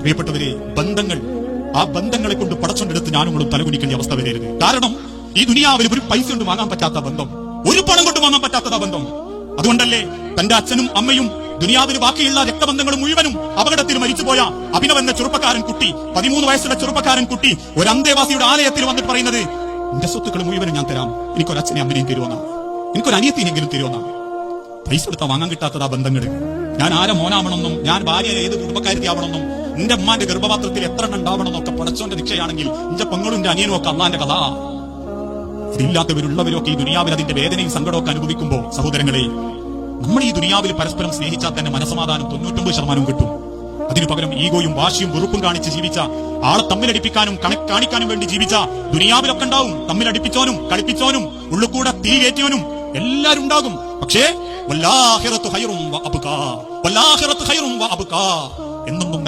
പ്രിയപ്പെട്ടവരെ ബന്ധങ്ങൾ ആ ബന്ധങ്ങളെ കൊണ്ട് പടച്ചുകൊണ്ടെടുത്ത് ഞാനും തലകുനിക്കേണ്ട അവസ്ഥ വരരുത്. കാരണം ഈ ദുനിയാവിൽ ഒരു പൈസ കൊണ്ട് വാങ്ങാൻ പറ്റാത്ത ബന്ധം ഒരു പണം കൊണ്ട് വാങ്ങാൻ പറ്റാത്തതാ ബന്ധം. അതുകൊണ്ടല്ലേ തന്റെ അച്ഛനും അമ്മയും ദുനിയാവിൽ ബാക്കിയുള്ള രക്തബന്ധങ്ങളും മുഴുവനും അപകടത്തിൽ മരിച്ചുപോയ അഭിനവ് എന്ന ചെറുപ്പക്കാരൻ കുട്ടി പതിമൂന്ന് വയസ്സുള്ള ചെറുപ്പക്കാരൻ കുട്ടി ഒരു അന്തേവാസിയുടെ ആലയത്തിൽ വന്നിട്ട് പറയുന്നത് എന്റെ സ്വത്തുക്കൾ മുഴുവനും ഞാൻ തരാം. എനിക്കൊരു അച്ഛനെ അമ്മനെയും തരുമെന്നാ എനിക്കൊരു അനിയത്തിനെങ്കിലും തരുമെന്നാ പൈസ കൊടുത്താൽ വാങ്ങാൻ കിട്ടാത്തതാ ബന്ധങ്ങൾ ഞാൻ ആരെ മോനാവണമെന്നും ഞാൻ ഭാര്യ ഏത് കുടുംബക്കാരത്തിയാവണമെന്നും എന്റെ അമ്മാന്റെ ഗർഭപാത്രത്തിൽ എത്ര എണ്ണം ഉണ്ടാവണം എന്നൊക്കെ പടച്ചോന്റെ രക്ഷയാണെങ്കിൽ എന്റെ പെങ്ങളും എന്റെ അനിയനും ഒക്കെ അള്ളാന്റെ കഥ ഇതില്ലാത്തവരുള്ളവരും ഒക്കെ ഈ ദുനിയാവിൽ അതിന്റെ വേദനയും സങ്കടമൊക്കെ അനുഭവിക്കുമ്പോൾ സഹോദരങ്ങളെ നമ്മൾ ഈ ദുനിയാവിൽ പരസ്പരം സ്നേഹിച്ചാൽ തന്നെ മനസമാധാനം തൊണ്ണൂറ്റൊമ്പത് ശതമാനവും കിട്ടും അതിനു പകരം ഈഗോയും വാശിയും വെറുപ്പും കാണിച്ച് ജീവിച്ച ആളെ തമ്മിലടിപ്പിക്കാനും കണക്ക് കാണിക്കാനും വേണ്ടി ജീവിച്ച ദുനിയാവിലൊക്കെ ഉണ്ടാവും തമ്മിലടിപ്പിച്ചോനും കളിപ്പിച്ചോനും ഉള്ളുകൂടെ തീ കയറ്റിയോനും എല്ലാരും ഉണ്ടാകും പക്ഷേ വല്ലാഹിറത്തു ഹൈറും. വല്ലാഹിറത്തു ഹൈറും. എന്നൊന്നും